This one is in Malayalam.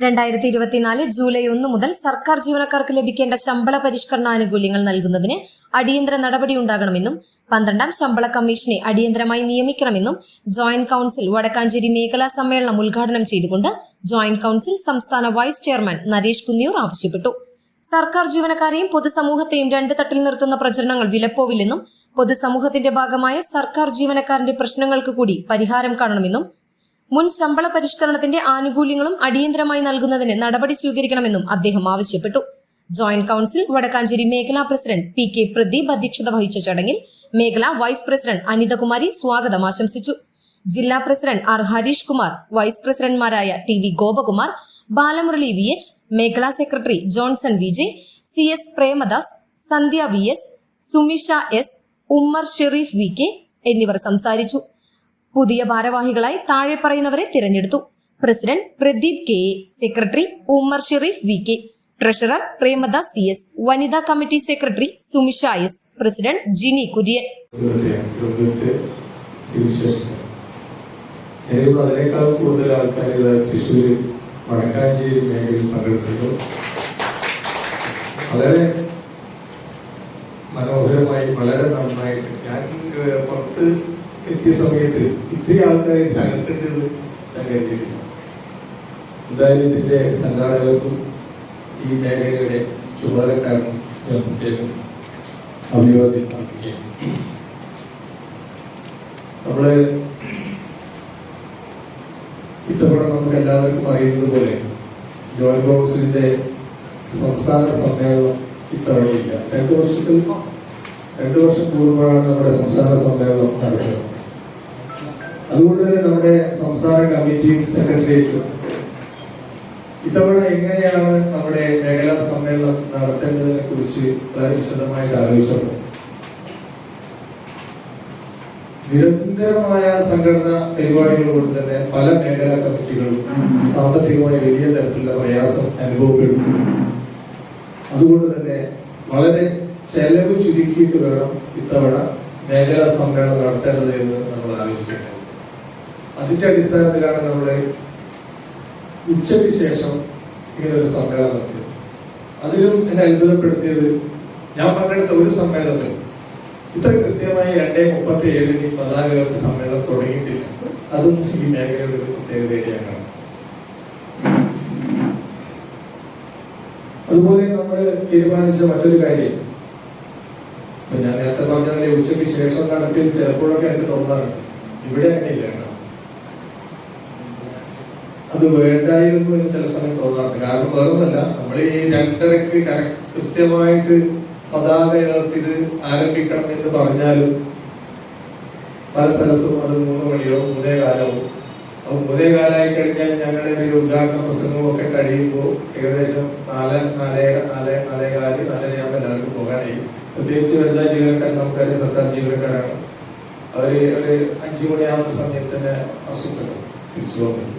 രണ്ടായിരത്തി ഇരുപത്തിനാല് ജൂലൈ ഒന്ന് മുതൽ സർക്കാർ ജീവനക്കാർക്ക് ലഭിക്കേണ്ട ശമ്പള പരിഷ്കരണ ആനുകൂല്യങ്ങൾ നൽകുന്നതിന് അടിയന്തര നടപടി ഉണ്ടാകണമെന്നും പന്ത്രണ്ടാം ശമ്പള കമ്മീഷനെ അടിയന്തരമായി നിയമിക്കണമെന്നും ജോയിന്റ് കൌൺസിൽ വടക്കാഞ്ചേരി മേഖലാ സമ്മേളനം ഉദ്ഘാടനം ചെയ്തുകൊണ്ട് ജോയിന്റ് കൌൺസിൽ സംസ്ഥാന വൈസ് ചെയർമാൻ നരേഷ് കുന്നിയൂർ ആവശ്യപ്പെട്ടു. സർക്കാർ ജീവനക്കാരെയും പൊതുസമൂഹത്തെയും രണ്ട് തട്ടിൽ നിർത്തുന്ന പ്രചരണങ്ങൾ വിലപ്പോവില്ലെന്നും പൊതുസമൂഹത്തിന്റെ ഭാഗമായ സർക്കാർ ജീവനക്കാരന്റെ പ്രശ്നങ്ങൾക്ക് കൂടി പരിഹാരം കാണണമെന്നും മുൻ ശമ്പള പരിഷ്കരണത്തിന്റെ ആനുകൂല്യങ്ങളും അടിയന്തരമായി നൽകുന്നതിന് നടപടി സ്വീകരിക്കണമെന്നും അദ്ദേഹം ആവശ്യപ്പെട്ടു. ജോയിന്റ് കൌൺസിൽ വടക്കാഞ്ചേരി മേഖലാ പ്രസിഡന്റ് പി കെ പ്രദീപ് അധ്യക്ഷത വഹിച്ച ചടങ്ങിൽ മേഖലാ വൈസ് പ്രസിഡന്റ് അനിതകുമാരി സ്വാഗതം ആശംസിച്ചു. ജില്ലാ president R Harish Kumar vice പ്രസിഡന്റ്മാരായ T V Gopakumar Balamurali V H മേഖലാ secretary Johnson V J C S Premadas Sandhya V S Sumisha S Ummer Sherif V K എന്നിവർ സംസാരിച്ചു. പുതിയ ഭാരവാഹികളായി താഴെ പറയുന്നവരെ തിരഞ്ഞെടുത്തു. President Pradeep K A secretary Ummer Sherif V K treasurer Premadas C S വനിതാ committee secretary Sumisha S president Jini Kurian. വളരെ മനോഹരമായി വളരെ നന്നായിട്ട്. ഞാൻ ഏഹ്, പുറത്ത് എത്തിയ സമയത്ത് ഇത്രയും ആൾക്കാർ ഇതിനകത്തുണ്ടെന്ന് ഞാൻ കരുതിയിട്ടില്ല എന്തായാലും ഇതിന്റെ സംഘാടകർക്കും ഈ മേഖലയുടെ ചുമതലക്കാർക്കും ഞാൻ പ്രത്യേകം അഭിവാദ്യം അർപ്പിക്കുകയാണ്. നമ്മൾ ഇത്തവണ നമുക്ക് എല്ലാവർക്കും അറിയുന്നത് പോലെ ജോയിന്റ് കൗൺസിലിന്റെ സംസ്ഥാന സമ്മേളനം ഇത്തവണയില്ല. രണ്ടു വർഷത്തിൽ രണ്ടു വർഷം കൂടുമ്പോഴാണ് നമ്മുടെ സംസ്ഥാന സമ്മേളനം നടക്കുന്നത്. അതുകൊണ്ട് തന്നെ നമ്മുടെ സംസ്ഥാന കമ്മിറ്റിയും സെക്രട്ടേറിയറ്റും ഇത്തവണ എങ്ങനെയാണ് നമ്മുടെ മേഖലാ സമ്മേളനം നടത്തേണ്ടതിനെ കുറിച്ച് വളരെ വിശദമായിട്ട് ആലോചിച്ചപ്പോൾ നിരന്തരമായ സംഘടന പരിപാടികൾ കൊണ്ട് തന്നെ പല മേഖലാ കമ്മിറ്റികളും സാമ്പത്തികമായി വലിയ തരത്തിലുള്ള പ്രയാസം അനുഭവപ്പെടുന്നു അതുകൊണ്ട് തന്നെ വളരെ ചെലവ് ചുരുക്കിയിട്ട് വേണം ഇത്തവണ മേഖലാ സമ്മേളനം നടത്തേണ്ടത് എന്ന് നമ്മൾ ആലോചിക്കേണ്ടത് അതിന്റെ അടിസ്ഥാനത്തിലാണ് നമ്മൾ ഉച്ചയ്ക്ക് ശേഷം ഇങ്ങനെ ഒരു സമ്മേളനം നടത്തിയത്. അതിലും എന്നെ അത്ഭുതപ്പെടുത്തിയത് ഞാൻ പങ്കെടുത്ത ഒരു സമ്മേളനത്തിൽ ഇത്ര കൃത്യമായി രണ്ടേ മുപ്പത്തി ഏഴിന് പതാക സമ്മേളനം തുടങ്ങിയിട്ടില്ല. അതും ഈ മേഖലയുടെ ഒരു പ്രത്യേകതയായിട്ട് ഞാൻ അതുപോലെ നമ്മൾ തീരുമാനിച്ച മറ്റൊരു കാര്യം. ഞാൻ നേരത്തെ പറഞ്ഞ ഉച്ചയ്ക്ക് ശേഷം നടത്തിയത് ചിലപ്പോഴൊക്കെ എനിക്ക് തോന്നാറുണ്ട്. ഇവിടെ അങ്ങനെയില്ല കേട്ടോ. അത് വേണ്ടായിരുന്നു എന്ന് ചില സമയം തോന്നാറുണ്ട്. കാരണം വേറൊന്നല്ല നമ്മൾ ഈ രണ്ടരക്ക് കൃത്യമായിട്ട് പതാക ഉയർത്തിയത് ആരംഭിക്കണം എന്ന് പറഞ്ഞാലും പല സ്ഥലത്തും അത് മൂന്ന് മണിയോ മൂന്നേ കാലവും അപ്പൊ മൂന്നേ കാലമായി കഴിഞ്ഞാൽ ഞങ്ങളുടെ ഒരു ഉദ്ഘാടന പ്രസംഗവും ഒക്കെ കഴിയുമ്പോൾ ഏകദേശം നാല് നാലേ നാല് നാലേ കാൽ നാലരയാകുമ്പോൾ എല്ലാവർക്കും പോകാനായി. പ്രത്യേകിച്ച് വനിതാ ജീവനക്കാർ നമുക്കറിയാം സർക്കാർ ജീവനക്കാരാണ്. അവർ ഒരു അഞ്ചു മണിയാവുന്ന സമയത്ത് തന്നെ അസ്വസ്ഥത തിരിച്ചു പോകുന്നു